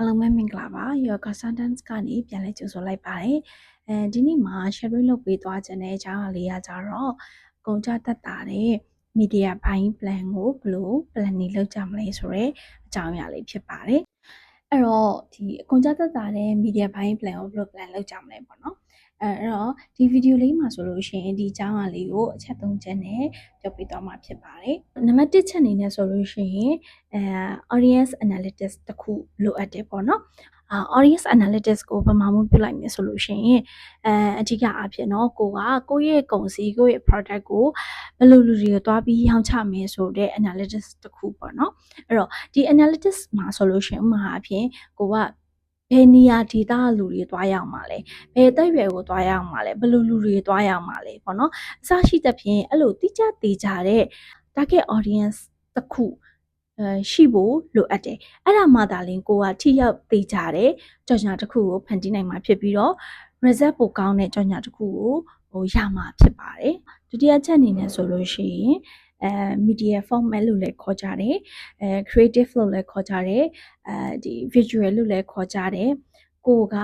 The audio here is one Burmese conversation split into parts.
အားလုံးပဲမင်္ဂလာပါ Yoga Sentence ကနေပြန်လဲကြိုဆိုလိုက်ပါတယ်အဲဒီနေ့မှာ sharing လုပ်ပေးသွားခြင်းတဲ့အကြောင်းအလေးကကြတော့အကုန်ကြတက်တာတဲ့ media buying plan ကိုဘယ်လို planning လုပ်ကြမလဲဆိုတော့အကြောင်းအရာလေးဖြစ်ပါတယ်အဲ့တော့ဒီအကုန်ကြတက်တာတဲ့ media buying plan ကိုဘယ်လို plan လုပ်ကြမလဲပေါ့နော် အဲအဲ့တော့ဒီ video လေးမှာဆိုလို့ရှိရင်ဒီအကြောင်းအရာလေးကိုအချက်သုံးချက်နဲ့ပြောပြသွားမှာဖြစ်ပါတယ်နံပါတ်1ချက်အနေနဲ့ဆိုလို့ရှိရင်အဲ audience analytics တစ်ခုလိုအပ်တယ်ပေါ့နော်အာ audience analytics ကိုပမာမှုပြုလိုက်မယ်ဆိုလို့ရှိရင်အဲအဓိကအားဖြင့်เนาะကိုကကိုယ့်ရဲ့ကုန်စည်ကိုယ့်ရဲ့ product ကိုဘယ်လိုလူတွေကိုတွားပြီးရောင်းချမယ်ဆိုတဲ့ analytics တစ်ခုပေါ့เนาะအဲ့တော့ဒီ analytics မှာဆိုလို့ရှိရင်ဥပမာအားဖြင့်ကိုက ဘယ်နေရာဒေသလူတွေတွားရောက်မှာလဲဘယ်တက်ရွယ်ကိုတွားရောက်မှာလဲဘယ်လိုလူတွေတွားရောက်မှာလဲပေါ့နော်အစရှိသဖြင့်အဲ့လိုတိကျသေးကြတဲ့ target audience တစ်ခုအဲရှိဖို့လိုအပ်တယ်အဲ့ဒါမှသာလျှင်ကိုကထိရောက်သေးကြတဲ့ကြော်ညာတစ်ခုကိုဖန်တီးနိုင်မှာဖြစ်ပြီးတော့ result ပိုကောင်းတဲ့ကြော်ညာတစ်ခုကိုဟိုရမှာဖြစ်ပါတယ်ဒုတိယချက်အနေနဲ့ဆိုလို့ရှိရင် အဲ media format လို့လည်းခေါ်ကြတယ်အဲ creative လို့လည်းခေါ်ကြတယ်အဲဒီ visual လို့လည်းခေါ်ကြတယ်ကိုက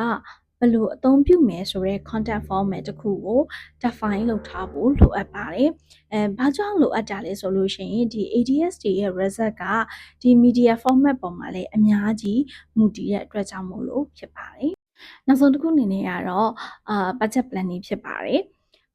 ဘယ်လိုအသုံးပြုမယ်ဆိုတော့ content format တစ်ခုကို define လုပ်ထားဖို့လိုအပ်ပါတယ်အဲဘာကြောင့်လိုအပ်တာလဲဆိုလို့ရှိရင်ဒီ ADSD ရဲ့ result ကဒီ media format ပေါ်မှာလည်းအများကြီးမူတည်တဲ့အတွက်ကြောင့်မို့လို့ဖြစ်ပါတယ်နောက်ဆုံးတစ်ခုအနေနဲ့ကတော့အာ budget planning ဖြစ်ပါတယ်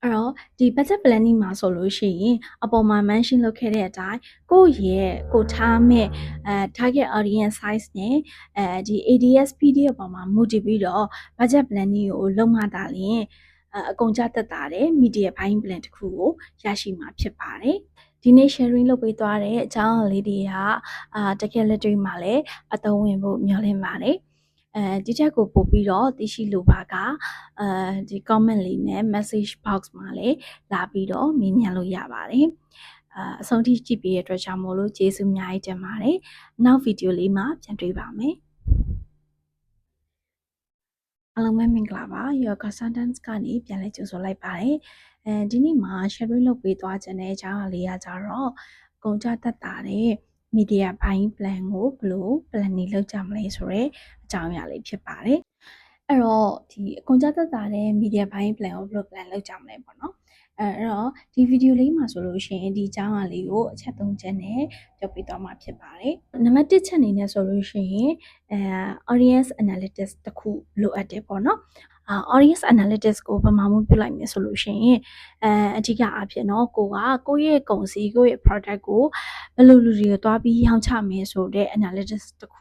အဲ့တော့ဒီ budget planning မှာဆိုလို့ရှိရင်အပေါ်မှာ mention လုပ်ခဲ့တဲ့အတိုင်းကိုယ့်ရဲ့ကိုထားမဲ့အဲ target audience size နဲ့အဲဒီ ADS PDF ပေါ်မှာမူတည်ပြီးတော့ budget planning ကိုလုပ်မှသာလျှင်အကုန်ကြတက်တာတဲ့ media buying plan တစ်ခုကိုရရှိမှာဖြစ်ပါတယ်ဒီနေ့ sharing လုပ်ပေးသွားတဲ့အကြောင်းအရာလေးတွေကအာတကယ်လက်တွေ့မှာလည်းအသုံးဝင်ဖို့မျှော်လင့်ပါတယ် အဲဒီချက်ကိုပို့ပြီးတော့သိရှိလိုပါကအဲဒီ comment လေးနဲ့ message box မှာလည်းလာပြီးတော့မေးမြန်းလို့ရပါတယ်အာအဆုံးထိကြည့်ပေးတဲ့အတွက်ကြောင့်မို့လို့ကျေးဇူးအများကြီးတင်ပါတယ်နောက်ဗီဒီယိုလေးမှာပြန်တွေ့ပါမယ်အားလုံးပဲမင်္ဂလာပါ Yoga Sentence ကနေပြန်လဲကြိုဆိုလိုက်ပါတယ်အဲဒီနေ့မှာ sharing လုပ်ပေးသွားခြင်းတဲ့အကြောင်းအရာလေးကကြတော့ကုန်ကြတက်တာတဲ့ media buying plan ကိုဘယ်လို planning လုပ်ကြမလဲဆိုတော့အကြောင်းအရာလေးဖြစ်ပါတယ်အဲ့တော့ဒီအကုန်ကြတက်တာတဲ့ media buying plan ကိုဘယ်လို plan လုပ်ကြမလဲပေါ့နော်အဲအဲ့တော့ဒီဗီဒီယိုလေးမှာဆိုလို့ရှိရင်ဒီအကြောင်းအရာလေးကိုအချက်သုံးချက်နဲ့ပြောပြသွားမှာဖြစ်ပါတယ်နံပါတ်1ချက်အနေနဲ့ဆိုလို့ရှိရင်အဲ audience analytics တစ်ခုလိုအပ်တယ်ပေါ့နော်အာ audience analytics ကိုပမာမှုပြုလိုက်မယ်ဆိုလို့ရှိရင်အဲအဓိကအားဖြင့်เนาะကိုကကိုယ့်ရဲ့ကုန်စည်ကိုယ့်ရဲ့ product ကို ဘယ်လိုလူတွေကိုတွားပြီးရောင်းချမယ်ဆိုတဲ့ analytics တစ်ခု